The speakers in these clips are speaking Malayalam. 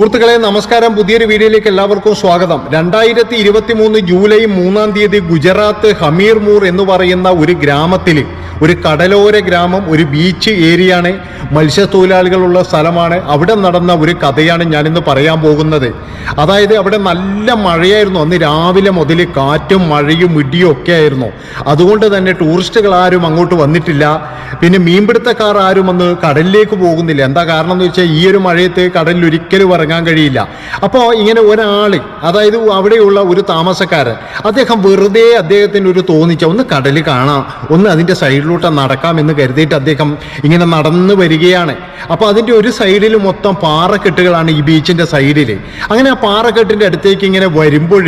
സുഹൃത്തുക്കളെ നമസ്കാരം. പുതിയൊരു വീഡിയോയിലേക്ക് എല്ലാവർക്കും സ്വാഗതം. രണ്ടായിരത്തി ഇരുപത്തി മൂന്ന് ജൂലൈ മൂന്നാം തീയതി ഗുജറാത്ത് ഹമീർമൂർ എന്ന് പറയുന്ന ഒരു ഗ്രാമത്തിൽ ഒരു കടലോര ഗ്രാമം ഒരു ബീച്ച് ഏരിയയാണ് മത്സ്യത്തൊഴിലാളികളുള്ള സ്ഥലമാണ്. അവിടെ നടന്ന ഒരു കഥയാണ് ഞാനിന്ന് പറയാൻ പോകുന്നത്. അതായത് അവിടെ നല്ല മഴയായിരുന്നു. അന്ന് രാവിലെ മുതൽ കാറ്റും മഴയും ഇടിയും ഒക്കെ ആയിരുന്നു. അതുകൊണ്ട് തന്നെ ടൂറിസ്റ്റുകൾ ആരും അങ്ങോട്ട് വന്നിട്ടില്ല. പിന്നെ മീൻപിടുത്തക്കാർ ആരും അന്ന് കടലിലേക്ക് പോകുന്നില്ല. എന്താ കാരണം എന്ന് വെച്ചാൽ ഈ ഒരു മഴയത്ത് കടലിൽ ഒരിക്കലും ഇറങ്ങാൻ കഴിയില്ല. അപ്പോൾ ഇങ്ങനെ ഒരാൾ അതായത് അവിടെയുള്ള ഒരു താമസക്കാരൻ അദ്ദേഹം വെറുതെ അദ്ദേഹത്തിന് ഒരു തോന്നിച്ച ഒന്ന് കടൽ കാണാം ഒന്ന് അതിന്റെ സൈഡിലൂടെ നടക്കാം എന്ന് കരുതിയിട്ട് അദ്ദേഹം ഇങ്ങനെ നടന്നു വരികയാണ്. അപ്പോൾ അതിന്റെ ഒരു സൈഡിൽ മൊത്തം പാറക്കെട്ടുകളാണ് ഈ ബീച്ചിന്റെ സൈഡിൽ അങ്ങനെ ആ പാറക്കെട്ടിന്റെ അടുത്തേക്ക് ഇങ്ങനെ വരുമ്പോൾ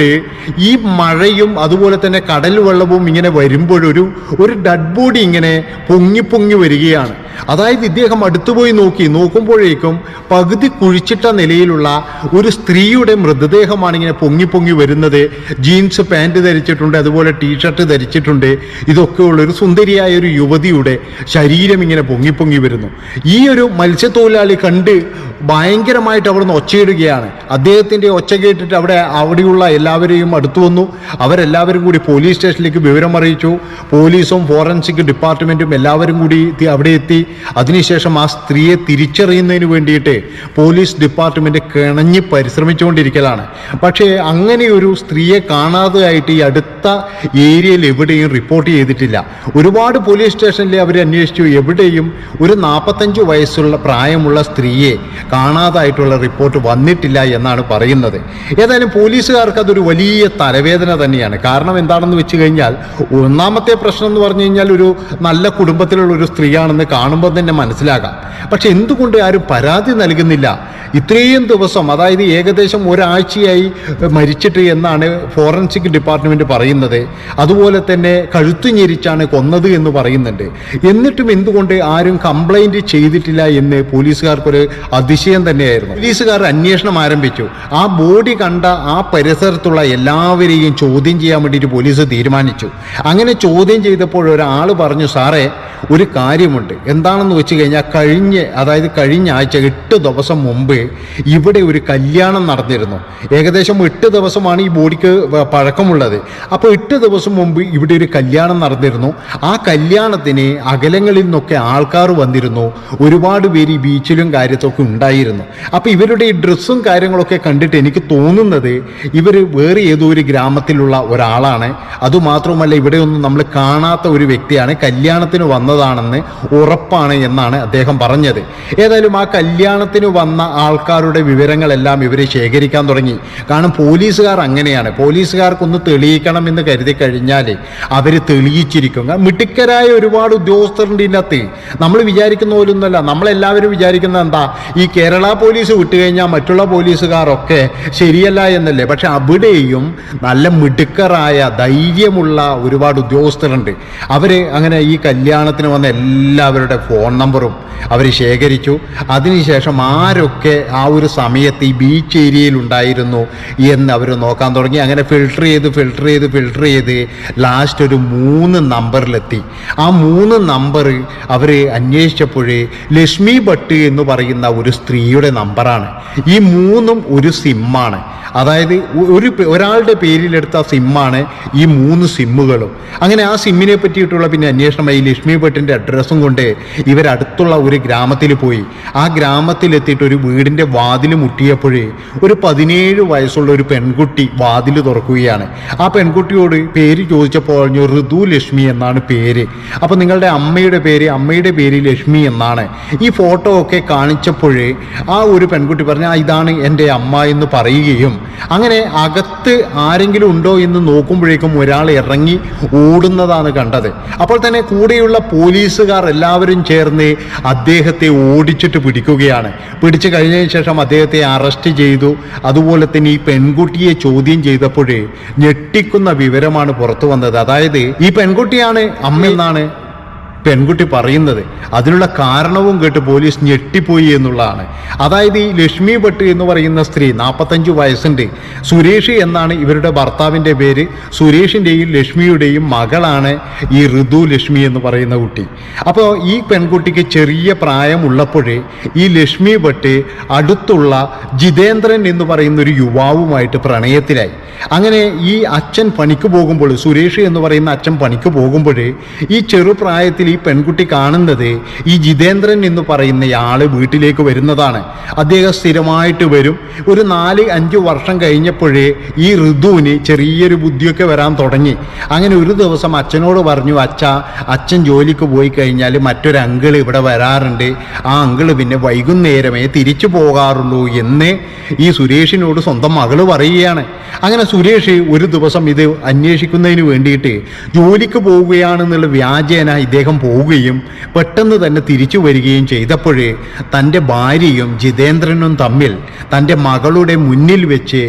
ഈ മഴയും അതുപോലെ തന്നെ കടൽ വെള്ളവും ഇങ്ങനെ വരുമ്പോഴൊരു ഒരു ഡെഡ് ബോഡി ഇങ്ങനെ പൊങ്ങി പൊങ്ങി വരികയാണ്. അതായത് ഇദ്ദേഹം അടുത്തുപോയി നോക്കി നോക്കുമ്പോഴേക്കും പകുതി കുഴിച്ചിട്ട നിലയിലുള്ള ഒരു സ്ത്രീയുടെ മൃതദേഹമാണ് ഇങ്ങനെ പൊങ്ങി പൊങ്ങി വരുന്നത്. ജീൻസ് പാന്റ് ധരിച്ചിട്ടുണ്ട് അതുപോലെ ടീഷർട്ട് ധരിച്ചിട്ടുണ്ട്. ഇതൊക്കെയുള്ള ഒരു സുന്ദരിയായ ഒരു യുവതിയുടെ ശരീരം ഇങ്ങനെ പൊങ്ങി പൊങ്ങി വരുന്നു. ഈ ഒരു മത്സ്യത്തൊഴിലാളി കണ്ട് ഭയങ്കരമായിട്ട് അവിടുന്ന് ഒച്ചയിടുകയാണ്. അദ്ദേഹത്തിന്റെ ഒച്ച കേട്ടിട്ട് അവിടെ അവിടെയുള്ള എല്ലാവരെയും അടുത്തു വന്നു. അവരെല്ലാവരും കൂടി പോലീസ് സ്റ്റേഷനിലേക്ക് വിവരം അറിയിച്ചു പോലീസും ഫോറൻസിക് ഡിപ്പാർട്ട്മെന്റും എല്ലാവരും കൂടി അവിടെ എത്തി. അതിനുശേഷം ആ സ്ത്രീയെ തിരിച്ചറിയുന്നതിന് വേണ്ടിയിട്ട് പോലീസ് ഡിപ്പാർട്ട്മെന്റ് കിണഞ്ഞ് പരിശ്രമിച്ചുകൊണ്ടിരിക്കലാണ്. പക്ഷേ അങ്ങനെ ഒരു സ്ത്രീയെ കാണാതെയായിട്ട് ഈ അടുത്ത ഏരിയയിൽ എവിടെയും റിപ്പോർട്ട് ചെയ്തിട്ടില്ല. ഒരുപാട് പോലീസ് സ്റ്റേഷനിൽ അവർ അന്വേഷിച്ചു. എവിടെയും ഒരു നാൽപ്പത്തഞ്ച് വയസ്സുള്ള പ്രായമുള്ള സ്ത്രീയെ കാണാതായിട്ടുള്ള റിപ്പോർട്ട് വന്നിട്ടില്ല എന്നാണ് പറയുന്നത്. ഏതായാലും പോലീസുകാർക്ക് അതൊരു വലിയ തലവേദന തന്നെയാണ്. കാരണം എന്താണെന്ന് വെച്ച് കഴിഞ്ഞാൽ ഒന്നാമത്തെ പ്രശ്നം എന്ന് പറഞ്ഞു കഴിഞ്ഞാൽ ഒരു നല്ല കുടുംബത്തിലുള്ള ഒരു സ്ത്രീയാണെന്ന് കാണുമ്പോൾ തന്നെ മനസ്സിലാകാം. പക്ഷെ എന്തുകൊണ്ട് ആരും പരാതി നൽകുന്നില്ല? ഇത്രയും ദിവസം അതായത് ഏകദേശം ഒരാഴ്ചയായി മരിച്ചിട്ട് എന്നാണ് ഫോറൻസിക് ഡിപ്പാർട്ട്മെന്റ് പറയുന്നത്. അതുപോലെ തന്നെ കഴുത്തു ഞെരിച്ചാണ് കൊന്നത് എന്ന് പറയുന്നുണ്ട്. എന്നിട്ടും എന്തുകൊണ്ട് ആരും കംപ്ലൈന്റ് ചെയ്തിട്ടില്ല എന്ന് പോലീസുകാർക്കൊരു അതിശയം തന്നെയായിരുന്നു. പോലീസുകാർ അന്വേഷണം ആരംഭിച്ചു. ആ ബോഡി കണ്ട ആ പരിസരത്തുള്ള എല്ലാവരെയും ചോദ്യം ചെയ്യാൻ വേണ്ടിയിട്ട് പോലീസ് തീരുമാനിച്ചു. അങ്ങനെ ചോദ്യം ചെയ്തപ്പോൾ ഒരാൾ പറഞ്ഞു സാറേ ഒരു കാര്യമുണ്ട്. എന്താണെന്ന് വെച്ച് കഴിഞ്ഞാൽ കഴിഞ്ഞ അതായത് കഴിഞ്ഞ ആഴ്ച എട്ട് ദിവസം മുമ്പ് ഇവിടെ ഒരു കല്യാണം നടന്നിരുന്നു. ഏകദേശം എട്ട് ദിവസമാണ് ഈ ബോഡിക്ക് പഴക്കമുള്ളത്. അപ്പോൾ എട്ട് ദിവസം മുമ്പ് ഇവിടെ ഒരു കല്യാണം നടന്നിരുന്നു. ആ കല്യാണത്തിന് അകലങ്ങളിൽ നിന്നൊക്കെ ആൾക്കാർ വന്നിരുന്നു. ഒരുപാട് പേര് ഈ ബീച്ചിലും കാര്യത്തൊക്കെ ഉണ്ടായിരുന്നു. അപ്പോൾ ഇവരുടെ ഈ ഡ്രസ്സും കാര്യങ്ങളൊക്കെ കണ്ടിട്ട് എനിക്ക് തോന്നുന്നത് ഇവർ വേറെ ഏതോ ഒരു ഗ്രാമത്തിലുള്ള ഒരാളാണ്. അതുമാത്രമല്ല ഇവിടെയൊന്നും നമ്മൾ കാണാത്ത ഒരു വ്യക്തിയാണ്. കല്യാണത്തിന് വന്നതാണെന്ന് ഉറപ്പാണ് എന്നാണ് അദ്ദേഹം പറഞ്ഞത്. ഏതായാലും ആ കല്യാണത്തിന് വന്ന ആൾക്കാരുടെ വിവരങ്ങളെല്ലാം ഇവർ ശേഖരിക്കാൻ തുടങ്ങി. കാരണം പോലീസുകാർ അങ്ങനെയാണ്. പോലീസുകാർക്കൊന്ന് തെളിയിക്കണം എന്ന് കരുതി കഴിഞ്ഞാൽ അവർ തെളിയിച്ചിരിക്കും. മിടുക്കരായ ഒരുപാട് ഉദ്യോഗസ്ഥരുണ്ട് ഇതിനകത്ത്. നമ്മൾ വിചാരിക്കുന്ന പോലൊന്നുമല്ല. നമ്മളെല്ലാവരും വിചാരിക്കുന്നത് എന്താ? ഈ കേരള പോലീസ് വിട്ടുകഴിഞ്ഞാൽ മറ്റുള്ള പോലീസുകാരൊക്കെ ശരിയല്ല എന്നല്ലേ? പക്ഷെ അവിടെയും നല്ല മിടുക്കറായ ധൈര്യമുള്ള ഒരുപാട് ഉദ്യോഗസ്ഥരുണ്ട്. അവർ അങ്ങനെ ഈ കല്യാണത്തിന് വന്ന എല്ലാവരുടെ ഫോൺ നമ്പറും അവർ ശേഖരിച്ചു. അതിനുശേഷം ആരൊക്കെ ആ ഒരു സമയത്ത് ഈ ബീച്ച് ഏരിയയിൽ ഉണ്ടായിരുന്നു എന്ന് അവർ നോക്കാൻ തുടങ്ങി. അങ്ങനെ ഫിൽട്ടർ ചെയ്ത് ഫിൽട്ടർ ചെയ്ത് ഫിൽട്ടർ ചെയ്ത് ലാസ്റ്റ് ഒരു മൂന്ന് നമ്പറിലെത്തി. ആ മൂന്ന് നമ്പർ അവർ അന്വേഷിച്ചപ്പോഴേ ലക്ഷ്മി ഭട്ട് എന്ന് പറയുന്ന ഒരു സ്ത്രീയുടെ നമ്പറാണ്. ഈ മൂന്നും ഒരു സിമ്മാണ്. അതായത് ഒരു ഒരാളുടെ പേരിലെടുത്ത സിമ്മാണ് ഈ മൂന്ന് സിമ്മുകളും. അങ്ങനെ ആ സിമ്മിനെ പറ്റിയിട്ടുള്ള പിന്നെ അന്വേഷണമായി ലക്ഷ്മി ഭട്ടിന്റെ അഡ്രസ്സും കൊണ്ട് ഇവരടുത്തുള്ള ഒരു ഗ്രാമത്തിൽ പോയി. ആ ഗ്രാമത്തിലെത്തിയിട്ട് ഒരു വീടിന്റെ വാതിൽ മുട്ടിയപ്പോഴേ ഒരു പതിനേഴ് വയസ്സുള്ള ഒരു പെൺകുട്ടി വാതിൽ തുറക്കുകയാണ്. ആ പെൺകുട്ടിയോട് പേര് ചോദിച്ചപ്പോൾ പറഞ്ഞു ഋതു ലക്ഷ്മി എന്നാണ് പേര്. അപ്പോൾ നിങ്ങളുടെ അമ്മയുടെ പേര് അമ്മയുടെ പേര് ലക്ഷ്മി എന്നാണ്. ഈ ഫോട്ടോ ഒക്കെ കാണിച്ചപ്പോഴേ ആ ഒരു പെൺകുട്ടി പറഞ്ഞു "ആ, ഇതാണ് എന്റെ അമ്മ എന്ന് പറയുകയും അങ്ങനെ അകത്ത് ആരെങ്കിലും ഉണ്ടോ എന്ന് നോക്കുമ്പോഴേക്കും ഒരാൾ ഇറങ്ങി ഓടുന്നതാണ് കണ്ടത്. അപ്പോൾ തന്നെ കൂടെയുള്ള പോലീസുകാർ എല്ലാവരും ചേർന്ന് അദ്ദേഹത്തെ ഓടിച്ചിട്ട് പിടിക്കുകയാണ്. പിടിച്ചു കഴിഞ്ഞതിന് ശേഷം അദ്ദേഹത്തെ അറസ്റ്റ് ചെയ്തു. അതുപോലെ തന്നെ ഈ പെൺകുട്ടിയെ ചോദ്യം ചെയ്തപ്പോഴേ ഞെട്ടിക്കുന്ന വിവരമാണ് പുറത്തു വന്നത്. അതായത് ഈ പെൺകുട്ടിയാണ് അമ്മ എന്നാണ് പെൺകുട്ടി പറയുന്നത്. അതിനുള്ള കാരണവും കേട്ട് പോലീസ് ഞെട്ടിപ്പോയി എന്നുള്ളതാണ്. അതായത് ഈ ലക്ഷ്മി ഭട്ട് എന്ന് പറയുന്ന സ്ത്രീ നാൽപ്പത്തഞ്ച് വയസ്സുണ്ട്. സുരേഷ് എന്നാണ് ഇവരുടെ ഭർത്താവിന്റെ പേര്. സുരേഷിന്റെയും ലക്ഷ്മിയുടെയും മകളാണ് ഈ ഋതു ലക്ഷ്മി എന്ന് പറയുന്ന കുട്ടി. അപ്പോൾ ഈ പെൺകുട്ടിക്ക് ചെറിയ പ്രായമുള്ളപ്പോഴേ ഈ ലക്ഷ്മി ഭട്ട് അടുത്തുള്ള ജിതേന്ദ്രൻ എന്ന് പറയുന്ന ഒരു യുവാവുമായിട്ട് പ്രണയത്തിലായി. അങ്ങനെ ഈ അച്ഛൻ പണിക്ക് പോകുമ്പോൾ സുരേഷ് എന്ന് പറയുന്ന അച്ഛൻ പണിക്ക് പോകുമ്പോൾ ഈ ചെറുപ്രായത്തിൽ ഈ പെൺകുട്ടി കാണുന്നത് ഈ ജിതേന്ദ്രൻ എന്ന് പറയുന്ന ആൾ വീട്ടിലേക്ക് വരുന്നതാണ്. അദ്ദേഹം സ്ഥിരമായിട്ട് വരും. ഒരു നാല് അഞ്ച് വർഷം കഴിഞ്ഞപ്പോഴേ ഈ ഋതുവിന് ചെറിയൊരു ബുദ്ധിയൊക്കെ വരാൻ തുടങ്ങി. അങ്ങനെ ഒരു ദിവസം അച്ഛനോട് പറഞ്ഞു അച്ഛ അച്ഛൻ ജോലിക്ക് പോയി കഴിഞ്ഞാൽ മറ്റൊരു അങ്കിൾ ഇവിടെ വരാറുണ്ട്. ആ അങ്കിൾ പിന്നെ വൈകുന്നേരമേ തിരിച്ചു പോകാറുള്ളൂ എന്ന് ഈ സുരേഷിനോട് സ്വന്തം മകൾ പറയുകയാണ്. അങ്ങനെ സുരേഷ് ഒരു ദിവസം ഇത് അന്വേഷിക്കുന്നതിന് വേണ്ടിയിട്ട് ജോലിക്ക് പോവുകയാണെന്നുള്ള വ്യാജേന ഇദ്ദേഹം പോവുകയും പെട്ടെന്ന് തന്നെ തിരിച്ചു വരികയും ചെയ്തപ്പോഴേ തന്റെ ഭാര്യയും ജിതേന്ദ്രനും തമ്മിൽ തന്റെ മകളുടെ മുന്നിൽ വെച്ച്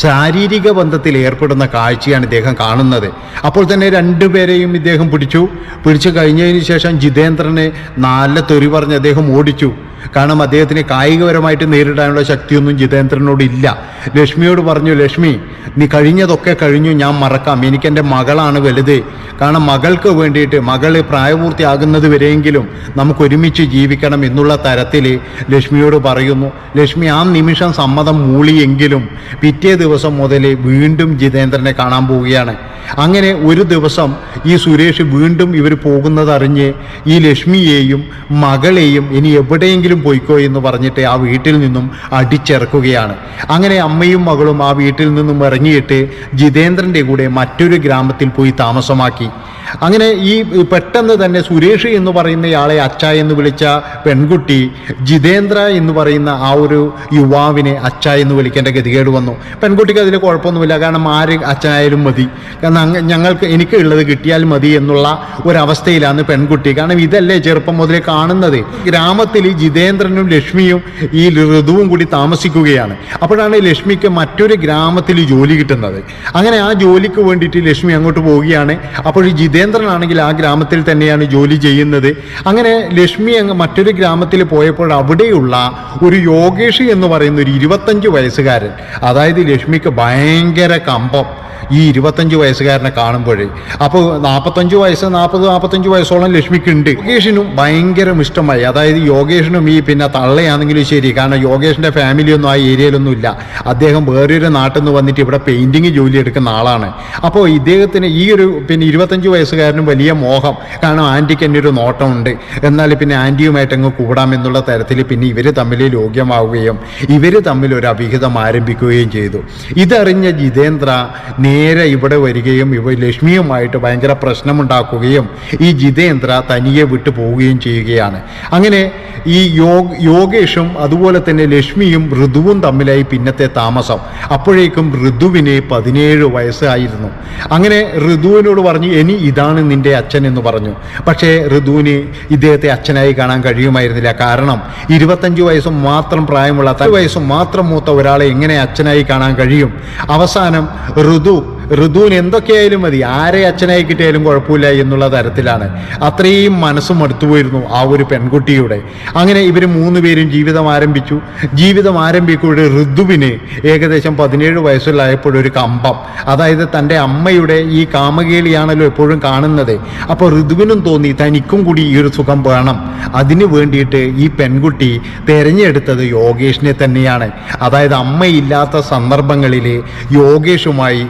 ശാരീരിക ബന്ധത്തിൽ ഏർപ്പെടുന്ന കാഴ്ചയാണ് ഇദ്ദേഹം കാണുന്നത്. അപ്പോൾ തന്നെ രണ്ടുപേരെയും ഇദ്ദേഹം പിടിച്ചു. പിടിച്ചു കഴിഞ്ഞതിന് ശേഷം ജിതേന്ദ്രനെ നല്ല തെറി പറഞ്ഞ് അദ്ദേഹം ഓടിച്ചു. കാരണം അദ്ദേഹത്തിന് കായികപരമായിട്ട് നേരിടാനുള്ള ശക്തിയൊന്നും ജിതേന്ദ്രനോട് ഇല്ല. ലക്ഷ്മിയോട് പറഞ്ഞു ലക്ഷ്മി നീ കഴിഞ്ഞതൊക്കെ കഴിഞ്ഞു ഞാൻ മറക്കാം. എനിക്ക് എന്റെ മകളാണ് വലുത്. കാരണം മകൾക്ക് വേണ്ടിയിട്ട് മകൾ പ്രായപൂർത്തിയാകുന്നത് വരെയെങ്കിലും നമുക്ക് ഒരുമിച്ച് ജീവിക്കണം എന്നുള്ള തരത്തിൽ ലക്ഷ്മിയോട് പറയുന്നു. ലക്ഷ്മി ആ നിമിഷം സമ്മതം മൂളിയെങ്കിലും പിറ്റേ ദിവസം മുതൽ വീണ്ടും ജിതേന്ദ്രനെ കാണാൻ പോവുകയാണ്. അങ്ങനെ ഒരു ദിവസം ഈ സുരേഷ് വീണ്ടും ഇവർ പോകുന്നതറിഞ്ഞ് ഈ ലക്ഷ്മിയെയും മകളെയും ഇനി എവിടെയെങ്കിലും പോയിക്കോ എന്ന് പറഞ്ഞിട്ട് ആ വീട്ടിൽ നിന്നും അടിച്ചിറക്കുകയാണ്. അങ്ങനെ അമ്മയും മകളും ആ വീട്ടിൽ നിന്നും ഇറങ്ങിയിട്ട് ജിതേന്ദ്രന്റെ കൂടെ മറ്റൊരു ഗ്രാമത്തിൽ പോയി താമസമാക്കി. അങ്ങനെ ഈ പെട്ടെന്ന് തന്നെ സുരേഷ് എന്ന് പറയുന്നയാളെ അച്ഛ എന്ന് വിളിച്ച പെൺകുട്ടി ജിതേന്ദ്ര എന്ന് പറയുന്ന ആ ഒരു യുവാവിനെ അച്ഛ എന്ന് വിളിക്കേണ്ട ഗതികേട് വന്നു. പെൺകുട്ടിക്ക് അതിൽ കുഴപ്പമൊന്നുമില്ല. കാരണം ആര് അച്ഛനായാലും മതി. കാരണം ഞങ്ങൾക്ക് എനിക്ക് ഉള്ളത് കിട്ടിയാൽ മതി എന്നുള്ള ഒരവസ്ഥയിലാണ് പെൺകുട്ടി. കാരണം ഇതല്ലേ ചെറുപ്പം മുതലേ കാണുന്നത്. ഗ്രാമത്തിൽ ജിതേന്ദ്രനും ലക്ഷ്മിയും ഈ ഋതുവും കൂടി താമസിക്കുകയാണ്. അപ്പോഴാണ് ലക്ഷ്മിക്ക് മറ്റൊരു ഗ്രാമത്തിൽ ജോലി കിട്ടുന്നത്. അങ്ങനെ ആ ജോലിക്ക് വേണ്ടിയിട്ട് ലക്ഷ്മി അങ്ങോട്ട് പോവുകയാണ്. അപ്പോൾ ഈ ജിതേന്ദ്രനാണെങ്കിൽ ആ ഗ്രാമത്തിൽ തന്നെയാണ് ജോലി ചെയ്യുന്നത്. അങ്ങനെ ലക്ഷ്മി അങ്ങ് മറ്റൊരു ഗ്രാമത്തിൽ പോയപ്പോൾ അവിടെയുള്ള ഒരു യോഗേഷ് എന്ന് പറയുന്ന ഒരു ഇരുപത്തഞ്ച് വയസ്സുകാരൻ അതായത് ലക്ഷ്മിക്ക് ഭയങ്കര കമ്പം ഈ ഇരുപത്തഞ്ച് വയസ്സുകാരനെ കാണുമ്പോഴേ. അപ്പോൾ നാൽപ്പത്തഞ്ച് വയസ്സ് നാൽപ്പത് നാൽപ്പത്തഞ്ച് വയസ്സോളം ലക്ഷ്മിക്കുണ്ട്. യോഗേഷിനും ഭയങ്കര ഇഷ്ടമായി. അതായത് യോഗേഷിനും ഈ പിന്നെ തള്ളയാണെങ്കിലും ശരി കാരണം യോഗേഷിന്റെ ഫാമിലിയൊന്നും ആ ഏരിയയിലൊന്നും ഇല്ല. അദ്ദേഹം വേറൊരു നാട്ടിൽ നിന്ന് വന്നിട്ട് ഇവിടെ പെയിന്റിങ് ജോലി എടുക്കുന്ന ആളാണ്. അപ്പോൾ ഇദ്ദേഹത്തിന് ഈ ഒരു പിന്നെ ഇരുപത്തഞ്ച് വയസ്സുകാരനും വലിയ മോഹം. കാരണം ആന്റിക്ക് എന്നൊരു നോട്ടമുണ്ട്. എന്നാൽ പിന്നെ ആന്റിയുമായിട്ട് അങ്ങ് കൂടാമെന്നുള്ള തരത്തിൽ പിന്നെ ഇവർ തമ്മിൽ യോഗ്യമാവുകയും ഇവർ തമ്മിൽ ഒരു അഭിഹിതം ആരംഭിക്കുകയും ചെയ്തു. ഇതറിഞ്ഞ ജിതേന്ദ്ര നേരെ ഇവിടെ വരികയും ഇവ ലക്ഷ്മിയുമായിട്ട് ഭയങ്കര പ്രശ്നമുണ്ടാക്കുകയും ഈ ജിതേന്ദ്ര തനിയെ വിട്ടു പോവുകയും ചെയ്യുകയാണ്. അങ്ങനെ ഈ യോഗ യോഗേഷും അതുപോലെ തന്നെ ലക്ഷ്മിയും ഋതുവും തമ്മിലായി പിന്നത്തെ താമസം. അപ്പോഴേക്കും ഋതുവിന് പതിനേഴ് വയസ്സായിരുന്നു അങ്ങനെ ഋതുവിനോട് പറഞ്ഞു ഇനി ഇതാണ് നിന്റെ അച്ഛൻ എന്ന് പറഞ്ഞു. പക്ഷേ ഋതുവിന് ഇദ്ദേഹത്തെ അച്ഛനായി കാണാൻ കഴിയുമായിരുന്നില്ല. കാരണം ഇരുപത്തഞ്ച് വയസ്സും മാത്രം പ്രായമുള്ള അത്ര വയസ്സും മാത്രം മൂത്ത ഒരാളെ എങ്ങനെ അച്ഛനായി കാണാൻ കഴിയും? അവസാനം ഋതു ഋതുവിന് എന്തൊക്കെയായാലും മതി. ആരെ അച്ഛനായി കിട്ടിയാലും കുഴപ്പമില്ല എന്നുള്ള തരത്തിലാണ്. അത്രയും മനസ്സും അടുത്തുപോയിരുന്നു ആ ഒരു പെൺകുട്ടിയുടെ. അങ്ങനെ ഇവർ മൂന്ന് പേരും ജീവിതം ആരംഭിച്ചു. ജീവിതം ആരംഭിക്കുമ്പോൾ ഋതുവിന് ഏകദേശം പതിനേഴ് വയസ്സിലായപ്പോഴൊരു കമ്പം. അതായത് തന്റെ അമ്മയുടെ ഈ കാമകേളിയാണല്ലോ എപ്പോഴും കാണുന്നത്. അപ്പോൾ ഋതുവിനും തോന്നി തനിക്കും കൂടി ഈ ഒരു സുഖം വേണം. അതിനു വേണ്ടിയിട്ട് ഈ പെൺകുട്ടി തിരഞ്ഞെടുത്തത് യോഗേഷിനെ തന്നെയാണ്. അതായത് അമ്മയില്ലാത്ത സന്ദർഭങ്ങളിൽ യോഗേഷുമായി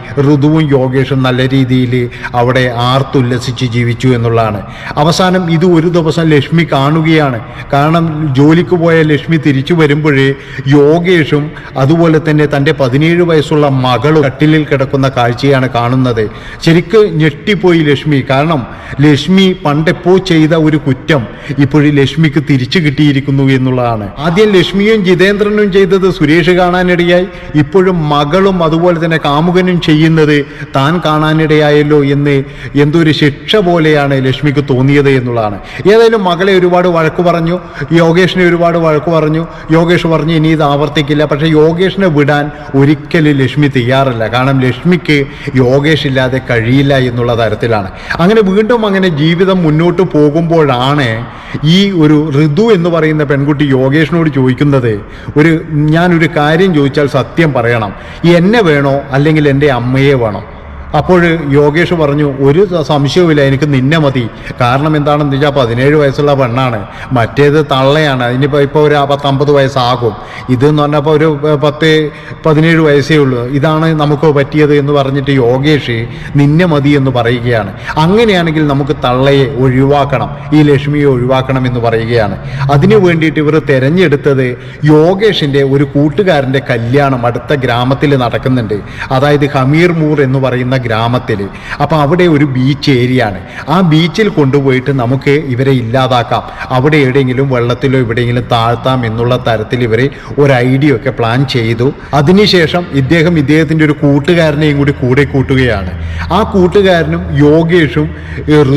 ഋതുവും യോഗേഷും നല്ല രീതിയിൽ അവിടെ ആർത്തുല്ലസിച്ച് ജീവിച്ചു എന്നുള്ളതാണ്. അവസാനം ഇത് ഒരു ദിവസം ലക്ഷ്മി കാണുകയാണ്. കാരണം ജോലിക്ക് പോയ ലക്ഷ്മി തിരിച്ചു വരുമ്പോഴേ യോഗേഷും അതുപോലെ തന്നെ തന്റെ പതിനേഴ് വയസ്സുള്ള മകളും കട്ടിലിൽ കിടക്കുന്ന കാഴ്ചയാണ് കാണുന്നത്. ശരിക്ക് ഞെട്ടിപ്പോയി ലക്ഷ്മി. കാരണം ലക്ഷ്മി പണ്ടെപ്പോ ചെയ്ത ഒരു കുറ്റം ഇപ്പോഴും ലക്ഷ്മിക്ക് തിരിച്ചു കിട്ടിയിരിക്കുന്നു എന്നുള്ളതാണ്. ആദ്യം ലക്ഷ്മിയും ജിതേന്ദ്രനും ചെയ്തത് സുരേഷ് കാണാനിടയായി. ഇപ്പോഴും മകളും അതുപോലെ തന്നെ കാമുകനും ചെയ്യുന്നത് താൻ കാണാനിടയായല്ലോ എന്ന് എന്തൊരു ശിക്ഷ പോലെയാണ് ലക്ഷ്മിക്ക് തോന്നിയത് എന്നുള്ളതാണ്. ഏതായാലും മകളെ ഒരുപാട് വഴക്ക് പറഞ്ഞു യോഗേഷിനെ ഒരുപാട് വഴക്ക് പറഞ്ഞു. യോഗേഷ് പറഞ്ഞു ഇനി ഇത് ആവർത്തിക്കില്ല. പക്ഷേ യോഗേഷിനെ വിടാൻ ഒരിക്കലും ലക്ഷ്മി തയ്യാറല്ല. കാരണം ലക്ഷ്മിക്ക് യോഗേഷ് ഇല്ലാതെ കഴിയില്ല എന്നുള്ള തരത്തിലാണ്. അങ്ങനെ വീണ്ടും അങ്ങനെ ജീവിതം മുന്നോട്ട് പോകുമ്പോഴാണ് ഈ ഒരു ഋതു എന്ന് പറയുന്ന പെൺകുട്ടി യോഗേഷിനോട് ചോദിക്കുന്നത് ഒരു ഞാനൊരു കാര്യം ചോദിച്ചാൽ സത്യം പറയണം. എന്നെ വേണോ അല്ലെങ്കിൽ എന്റെ അമ്മയെ വേണോ. അപ്പോൾ യോഗേഷ് പറഞ്ഞു ഒരു സംശയവുമില്ല എനിക്ക് നിന്നെ മതി. കാരണം എന്താണെന്ന് വെച്ചാൽ പതിനേഴ് വയസ്സുള്ള പെണ്ണാണ്. മറ്റേത് തള്ളയാണ്. അതിനിപ്പോൾ ഇപ്പോൾ ഒരു പത്തമ്പത് വയസ്സാകും. ഇതെന്ന് പറഞ്ഞപ്പോൾ ഒരു പത്ത് പതിനേഴ് വയസ്സേ ഉള്ളൂ. ഇതാണ് നമുക്ക് പറ്റിയത് എന്ന് പറഞ്ഞിട്ട് യോഗേഷ് നിന്നെ മതി എന്ന് പറയുകയാണ്. അങ്ങനെയാണെങ്കിൽ നമുക്ക് തള്ളയെ ഒഴിവാക്കണം. ഈ ലക്ഷ്മിയെ ഒഴിവാക്കണം എന്ന് പറയുകയാണ്. അതിനു വേണ്ടിയിട്ട് ഇവർ തിരഞ്ഞെടുത്തത് യോഗേഷിന്റെ ഒരു കൂട്ടുകാരന്റെ കല്യാണം അടുത്ത ഗ്രാമത്തിൽ നടക്കുന്നുണ്ട്. അതായത് ഹമീർ മൂർ എന്ന് പറയുന്ന ഗ്രാമത്തിൽ. അപ്പോൾ അവിടെ ഒരു ബീച്ച് ഏരിയ ആണ്. ആ ബീച്ചിൽ കൊണ്ടുപോയിട്ട് നമുക്ക് ഇവരെ ഇല്ലാതാക്കാം. അവിടെ എവിടെയെങ്കിലും വെള്ളത്തിലോ എവിടെയെങ്കിലും താഴ്ത്താം എന്നുള്ള തരത്തിൽ ഇവർ ഒരു ഐഡിയ ഒക്കെ പ്ലാൻ ചെയ്തു. അതിനുശേഷം ഇദ്ദേഹം ഇദ്ദേഹത്തിന്റെ ഒരു കൂട്ടുകാരനെയും കൂടി കൂടെ കൂട്ടുകയാണ്. ആ കൂട്ടുകാരനും യോഗേഷും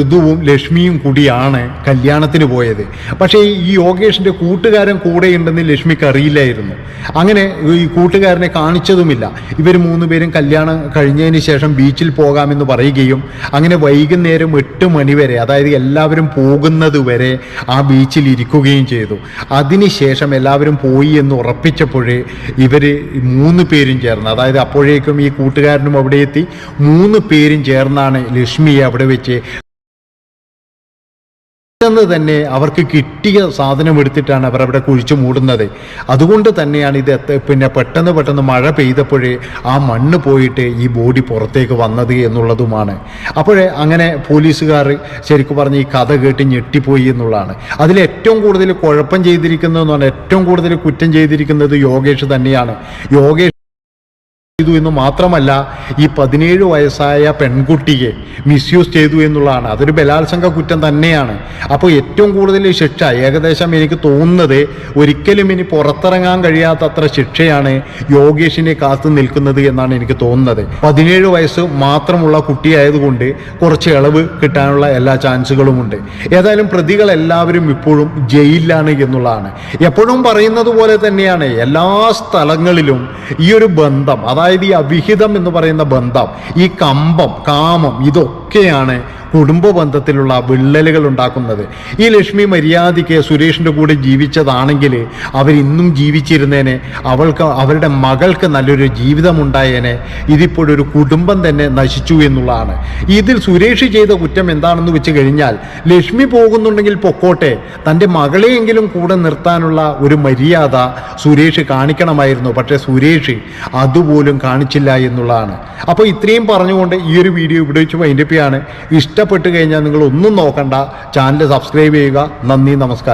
ഋതുവും ലക്ഷ്മിയും കൂടിയാണ് കല്യാണത്തിന് പോയത്. പക്ഷേ ഈ യോഗേഷിന്റെ കൂട്ടുകാരൻ കൂടെയുണ്ടെന്ന് ലക്ഷ്മിക്ക് അറിയില്ലായിരുന്നു. അങ്ങനെ ഈ കൂട്ടുകാരനെ കാണിച്ചതുമില്ല. ഇവർ മൂന്ന് പേരും കല്യാണം കഴിഞ്ഞതിന് ശേഷം ബീച്ചിൽ പോകാമെന്ന് പറയുകയും അങ്ങനെ വൈകുന്നേരം എട്ട് മണി വരെ അതായത് എല്ലാവരും പോകുന്നത് വരെ ആ ബീച്ചിൽ ഇരിക്കുകയും ചെയ്തു. അതിനുശേഷം എല്ലാവരും പോയി എന്ന് ഉറപ്പിച്ചപ്പോഴേ ഇവർ മൂന്ന് പേരും ചേർന്ന് അതായത് അപ്പോഴേക്കും ഈ കൂട്ടുകാരനും അവിടെ എത്തി. മൂന്ന് പേരും ചേർന്നാണ് ലക്ഷ്മിയെ അവിടെ വെച്ച് പെട്ടെന്ന് തന്നെ അവർക്ക് കിട്ടിയ സാധനം എടുത്തിട്ടാണ് അവർ അവിടെ കുഴിച്ചു മൂടുന്നത്. അതുകൊണ്ട് തന്നെയാണ് ഇത് പിന്നെ പെട്ടെന്ന് പെട്ടെന്ന് മഴ പെയ്തപ്പോഴേ ആ മണ്ണ് പോയിട്ട് ഈ ബോഡി പുറത്തേക്ക് വന്നത് എന്നുള്ളതുമാണ്. അപ്പോഴേ അങ്ങനെ പോലീസുകാർ ശരിക്കും പറഞ്ഞ് ഈ കഥ കേട്ട് ഞെട്ടിപ്പോയി എന്നുള്ളതാണ്. അതിൽ ഏറ്റവും കൂടുതൽ കുഴപ്പം ചെയ്തിരിക്കുന്നതെന്ന് പറഞ്ഞാൽ ഏറ്റവും കൂടുതൽ കുറ്റം ചെയ്തിരിക്കുന്നത് യോഗേഷ് തന്നെയാണ്. യോഗേഷ് ചെയ്തു എന്ന് മാത്രമല്ല ഈ പതിനേഴ് വയസ്സായ പെൺകുട്ടിയെ മിസ്യൂസ് ചെയ്തു എന്നുള്ളതാണ്. അതൊരു ബലാത്സംഗ കുറ്റം തന്നെയാണ്. അപ്പോൾ ഏറ്റവും കൂടുതൽ ശിക്ഷ ഏകദേശം എനിക്ക് തോന്നുന്നത് ഒരിക്കലും ഇനി പുറത്തിറങ്ങാൻ കഴിയാത്തത്ര ശിക്ഷയാണ് യോഗേഷിനെ കാത്തു നിൽക്കുന്നത് എന്നാണ് എനിക്ക് തോന്നുന്നത്. പതിനേഴ് വയസ്സ് മാത്രമുള്ള കുട്ടിയായതുകൊണ്ട് കുറച്ച് ഇളവ് കിട്ടാനുള്ള എല്ലാ ചാൻസുകളുമുണ്ട്. ഏതായാലും പ്രതികൾ എല്ലാവരും ഇപ്പോഴും ജയിലിലാണ് എന്നുള്ളതാണ്. എപ്പോഴും പറയുന്നത് പോലെ തന്നെയാണ് എല്ലാ സ്ഥലങ്ങളിലും ഈ ഒരു ബന്ധം അതായത് ഈ അവിഹിതം എന്ന് പറയുന്ന ബന്ധം ഈ കമ്പം കാമം ഇതൊക്കെയാണ് കുടുംബ ബന്ധത്തിലുള്ള വിള്ളലുകൾ ഉണ്ടാക്കുന്നത്. ഈ ലക്ഷ്മി മര്യാദയ്ക്ക് സുരേഷിന്റെ കൂടെ ജീവിച്ചതാണെങ്കിൽ അവരിന്നും ജീവിച്ചിരുന്നേനെ അവൾക്ക് അവരുടെ മകൾക്ക് നല്ലൊരു ജീവിതമുണ്ടായേനെ ഇതിപ്പോഴൊരു കുടുംബം തന്നെ നശിച്ചു എന്നുള്ളതാണ്. ഇതിൽ സുരേഷ് ചെയ്ത കുറ്റം എന്താണെന്ന് വെച്ച് കഴിഞ്ഞാൽ ലക്ഷ്മി പോകുന്നുണ്ടെങ്കിൽ പൊക്കോട്ടെ തന്റെ മകളെയെങ്കിലും കൂടെ നിർത്താനുള്ള ഒരു മര്യാദ സുരേഷ് കാണിക്കണമായിരുന്നു. പക്ഷേ സുരേഷ് അതുപോലും കാണിച്ചില്ല എന്നുള്ളതാണ്. അപ്പോൾ ഇത്രയും പറഞ്ഞുകൊണ്ട് ഈ ഒരു വീഡിയോ ഇവിടെ വെച്ച് വൈൻഡപ്പ് ചെയ്യാണ് ഇഷ്ടപ്പെട്ട് കഴിഞ്ഞാൽ നിങ്ങൾ ഒന്നും നോക്കണ്ട. ചാനൽ സബ്സ്ക്രൈബ് ചെയ്യുക. നന്ദി നമസ്കാരം.